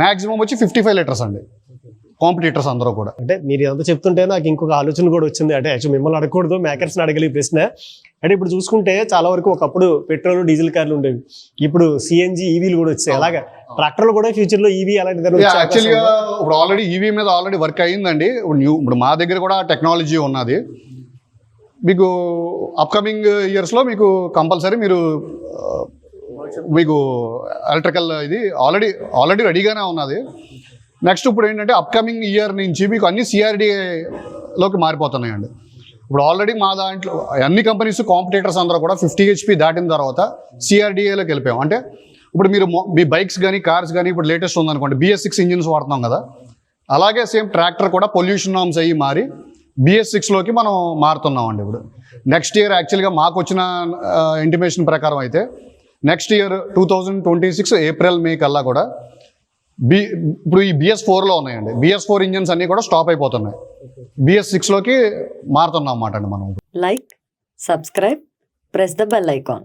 Maximum వచ్చి fifty five litres అండి. Competitors అందరూ కూడా. అంటే మీరు ఇదంతా చెప్తుంటే నాకు ఇంకొక ఆలోచన కూడా వచ్చింది. అంటే యాక్చువల్ మిమ్మల్ని అడగకూడదు మేకర్స్ని అడగలి ప్రశ్న. అంటే ఇప్పుడు చూసుకుంటే చాలా వరకు ఒకప్పుడు పెట్రోల్ డీజిల్ కార్లు ఉండేవి. ఇప్పుడు సిఎన్జి ఈవీలు కూడా వచ్చాయి. అలాగే? ట్రాక్టర్లు కూడా ఫ్యూచర్లో ఈవీ అలాంటి యాక్చువల్గా ఇప్పుడు ఆల్రెడీ ఈవీ మీద ఆల్రెడీ వర్క్ అయ్యిందండి ఇప్పుడు న్యూ ఇప్పుడు మా దగ్గర కూడా టెక్నాలజీ ఉన్నది. మీకు అప్కమింగ్ ఇయర్స్లో మీకు కంపల్సరీ మీరు మీకు ఎలక్ట్రికల్ ఇది ఆల్రెడీ ఆల్రెడీ రెడీగానే ఉన్నది. నెక్స్ట్ ఇప్పుడు ఏంటంటే అప్కమింగ్ ఇయర్ నుంచి మీకు అన్ని సిఆర్డీలోకి మారిపోతున్నాయండి. ఇప్పుడు ఆల్రెడీ మా దాంట్లో అన్ని కంపెనీస్ కాంపిటేటర్స్ అందరూ కూడా ఫిఫ్టీ హెచ్పి దాటిన తర్వాత సిఆర్డీఏలోకి వెళ్ళిపోయాం. అంటే ఇప్పుడు మీరు మీ బైక్స్ కానీ కార్స్ కానీ ఇప్పుడు లేటెస్ట్ ఉందనుకోండి బిఎస్ సిక్స్ ఇంజిన్స్ వాడుతున్నాం కదా. అలాగే సేమ్ ట్రాక్టర్ కూడా పొల్యూషన్ నామ్స్ అయ్యి మారి బిఎస్ సిక్స్లోకి మనం మారుతున్నాం అండి ఇప్పుడు నెక్స్ట్ ఇయర్ యాక్చువల్గా మాకు వచ్చిన ఇంటిమేషన్ ప్రకారం అయితే next year two thousand twenty six April May కల్లా కూడా బి ఇప్పుడు ఈ బిఎస్ ఫోర్లో ఉన్నాయండి. బిఎస్ ఫోర్ ఇంజన్స్ అన్నీ కూడా స్టాప్ అయిపోతున్నాయి. బిఎస్ సిక్స్లోకి మారుతున్నాం అన్నమాట అండి మనం. Like subscribe press the bell icon